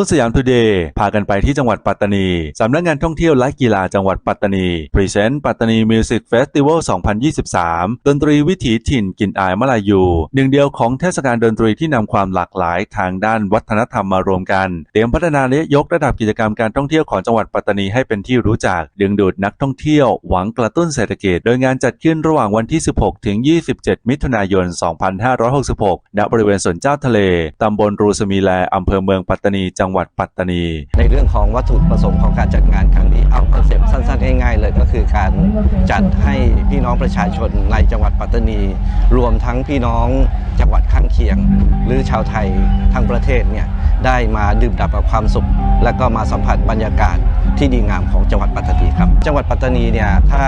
ส่วนสยามทูเดย์พากันไปที่จังหวัดปัตตานี สำนักงานท่องเที่ยวและกีฬาจังหวัดปัตตานีพรีเซนต์ปัตตานีมิวสิกเฟสติวัล 2023 ดนตรีวิถีถิ่นกินอายมลายู หนึ่งเดียวของเทศกาลดนตรีที่นำความหลากหลายทางด้านวัฒนธรรมมารวมกัน เตรียมพัฒนาและยกระดับกิจกรรมการท่องเที่ยวของจังหวัดปัตตานีให้เป็นที่รู้จัก ดึงดูดนักท่องเที่ยว หวังกระตุ้นเศรษฐกิจ โดยงานจัดขึ้นระหว่างวันที่ 16 ถึง 27 มิถุนายน 2566 ณ บริเวณสวนเจ้าทะเล ตำบลรูสมีแลอำเภอเมืองปัตตานีจังงหวัดปัตตานี ในเรื่องของวัตถุประสงค์ของการจัดงานครั้งนี้เอาคอนเซปต์สั้นๆง่ายๆเลยก็คือการจัดให้พี่น้องประชาชนในจังหวัดปัตตานี รวมทั้งพี่น้องจังหวัดข้างเคียง หรือชาวไทยทั้งประเทศเนี่ยได้มาดื่มด่ำกับความสุข และก็มาสัมผัสบรรยากาศ ที่ดีงามของจังหวัดปัตตานีครับ จังหวัดปัตตานีเนี่ยถ้า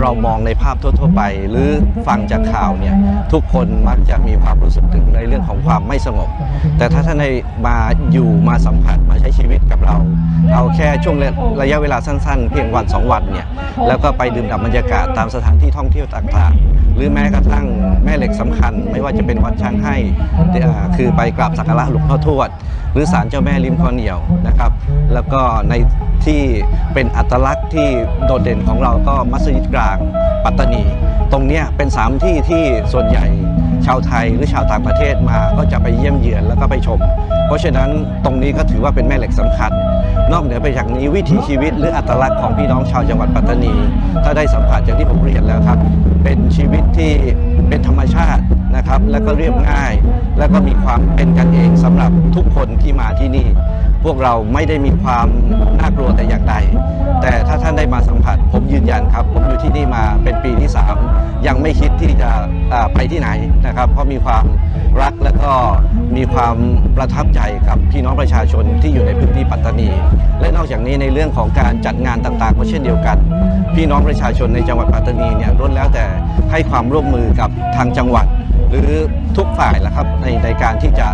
เรามองในภาพทั่ว ๆ ไป หรือฟังจากข่าวเนี่ยทุกคนมักจะมีความรู้สึกถึงในเรื่องของความไม่สงบ แต่ถ้าท่านได้มาอยู่มาสัมผัสมาใช้ชีวิตกับเรา เอาแค่ช่วงระยะเวลาสั้น ๆ เพียงวันสองวันเนี่ยแล้วก็ไปดื่มด่ำบรรยากาศตามสถานที่ท่องเที่ยวต่างๆ หรือแม้กระทั่งแม่เหล็กสำคัญ ไม่ว่าจะเป็นวัดช้างให้คือไปกราบสักการะหลวงพ่อทวด หรือศาลเจ้าแม่ริมคอเหนียวนะครับ แล้วก็ในที่เป็นอัตลักษณ์ที่โดดเด่นของเราก็มัสยิดกลางปัตตานี ตรงเนี้ยเป็นสามที่ที่ส่วนใหญ่ ชาวไทยหรือชาวต่างประเทศมาก็จะไปเยี่ยมเยือนแล้วก็ไปชม เพราะฉะนั้นตรงนี้ก็ถือว่าเป็นแม่เหล็กสำคัญ นอกเหนือไปจากนี้วิถีชีวิตหรืออัตลักษณ์ของพี่น้องชาวจังหวัดปัตตานี ถ้าได้สัมผัสอย่างที่ผมเรียนแล้วครับ เป็นชีวิตที่เป็นธรรมชาตินะครับ แล้วก็เรียบง่าย แล้วก็มีความเป็นกันเองสำหรับทุกคนที่มาที่นี่ พวกเราไม่ได้มีความน่ากลัวแต่อย่างใด แต่ถ้าท่านได้มาสัมผัส ผมยืนยันครับ ผมอยู่ที่นี่มาเป็นปีที่ 3 ยังไม่คิดที่จะไปที่ไหนนะครับ เพราะมีความรักและก็มีความประทับใจกับพี่น้องประชาชนที่อยู่ในพื้นที่ปัตตานี และนอกจากนี้ในเรื่องของการจัดงานต่างๆก็เช่นเดียวกัน พี่น้องประชาชนในจังหวัดปัตตานีเนี่ยล้วนแล้วแต่ให้ความร่วมมือกับทางจังหวัด หรือทุกฝ่ายแหละครับในในการที่จะ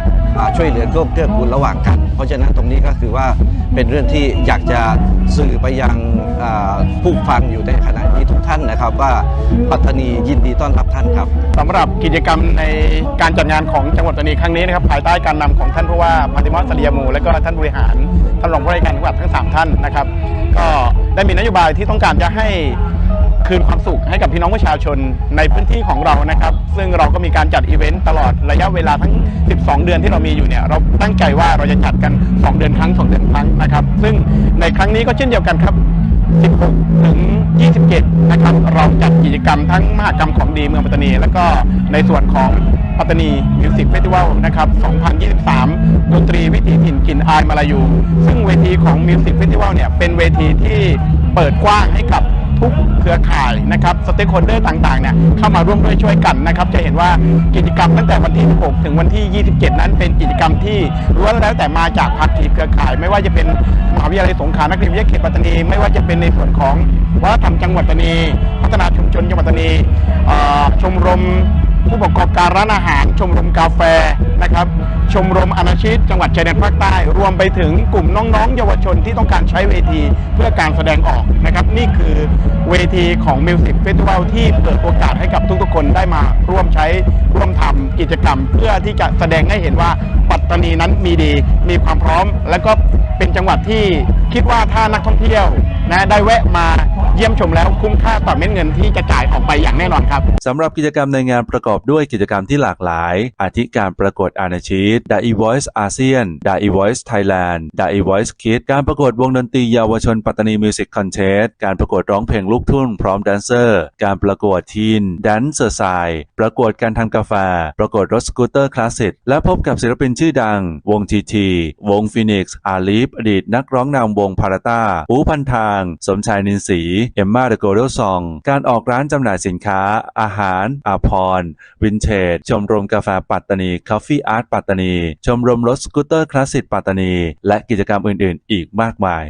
ช่วยเหลือเกื้อเกื้อกูลระหว่างกัน เพราะฉะนั้นตรงนี้ก็คือว่าเป็นเรื่องที่อยากจะสื่อไปยังผู้ฟังอยู่ในขณะนี้ทุกท่านนะครับ ว่าปัตตานียินดีต้อนรับท่านครับสำหรับกิจกรรมในการจัดงานของจังหวัดปัตตานีครั้งนี้นะครับภายใต้การนำของท่านผู้ว่าพาติมอสสลียมู และก็ท่านบริหารท่านรองผู้ว่าการจังหวัดทั้ง 3 ท่านนะครับ ก็ได้มีนโยบายที่ต้องการจะให้ คืนความสุขให้กับพี่น้องประชาชนในพื้นที่ของเรานะครับ ซึ่งเราก็มีการจัดอีเวนต์ตลอดระยะเวลาทั้ง 12 เดือนที่เรามีอยู่เนี่ยเราตั้งใจว่าเราจะจัดกัน 2 เดือนครั้ง 2 เดือนครั้งนะครับ ซึ่งในครั้งนี้ก็เช่นเดียวกันครับ 16 ถึง 27 นะครับ เราจัดกิจกรรมทั้งมหกรรมของดีเมืองปัตตานี แล้วก็ในส่วนของปัตตานีมิวสิกเฟสติวัลนะครับ 2023 ดนตรีวิถีถิ่นกลิ่นอายมาลายู ซึ่งเวทีของมิวสิกเฟสติวัลเนี่ยเป็นเวทีที่เปิดกว้างให้กับ ทุกเครือข่ายนะครับสเต็กโฮลเดอร์ต่างๆเนี่ยเข้ามาร่วมด้วยช่วยกันนะครับจะเห็นว่ากิจกรรมตั้งแต่วันที่ 16 ถึงวันที่ 27 นั้นเป็นกิจกรรมที่ล้วนแล้วแต่มาจากภาคีเครือข่าย ไม่ว่าจะเป็นมหาวิทยาลัยสงขลานครินทร์วิทยาเขตปัตตานีไม่ว่าจะเป็นในส่วนของวัฒนธรรมจังหวัดปัตตานี พัฒนาชุมชนจังหวัดปัตตานีชมรมผู้ประกอบการร้านอาหาร ชมรมกาแฟ นะครับ ชมรมอนาชีพจังหวัดชายแดนภาคใต้ รวมไปถึงกลุ่มน้องๆ เยาวชนที่ต้องการใช้เวทีเพื่อการแสดงออกนะครับ นี่คือเวทีของ Music Festival ที่เปิดโอกาสให้กับทุกๆ คนได้มาร่วมใช้ร่วมทำกิจกรรม เพื่อที่จะแสดงให้เห็นว่าปัตตานีนั้นมีดี มีความพร้อม และก็เป็นจังหวัดที่คิดว่าถ้านักท่องเที่ยวนะได้แวะมาเยี่ยมชมแล้วคุ้มค่าต่อเม็ดเงินที่จะจ่ายออกไปอย่างแน่นอนครับสำหรับกิจกรรมในงานประกอบด้วยกิจกรรมที่หลากหลาย อาทิการประกวดอานาชีต The E-Voice ASEAN The E-Voice Thailand The E-Voice Kids การประกวดวงดนตรีเยาวชนปัตตานีมิวสิกคอนเทสการประกวดร้องเพลงลูกทุ่งพร้อมแดนเซอร์ การประกวดทีนแดนเซอร์ไซประกวดการทำกาแฟ ประกวดรถสกูตเตอร์คลาสสิกและพบกับศิลปินชื่อดัง วงทีที วงฟินิกซ์อาลีฟอดีตนักร้องนำวงพาราต้าอูพันทาง สมชายนินสี เอ็มมาเดโกโดซอง การออกร้านจำหน่ายสินค้า อาหาร อาพรวินเทจชมรมกาแฟปัตตานีคอฟฟี่อาร์ตปัตตานี ชมรมรถสกูตเตอร์คลาสสิกปัตตานี และกิจกรรมอื่น ๆ อีกมากมาย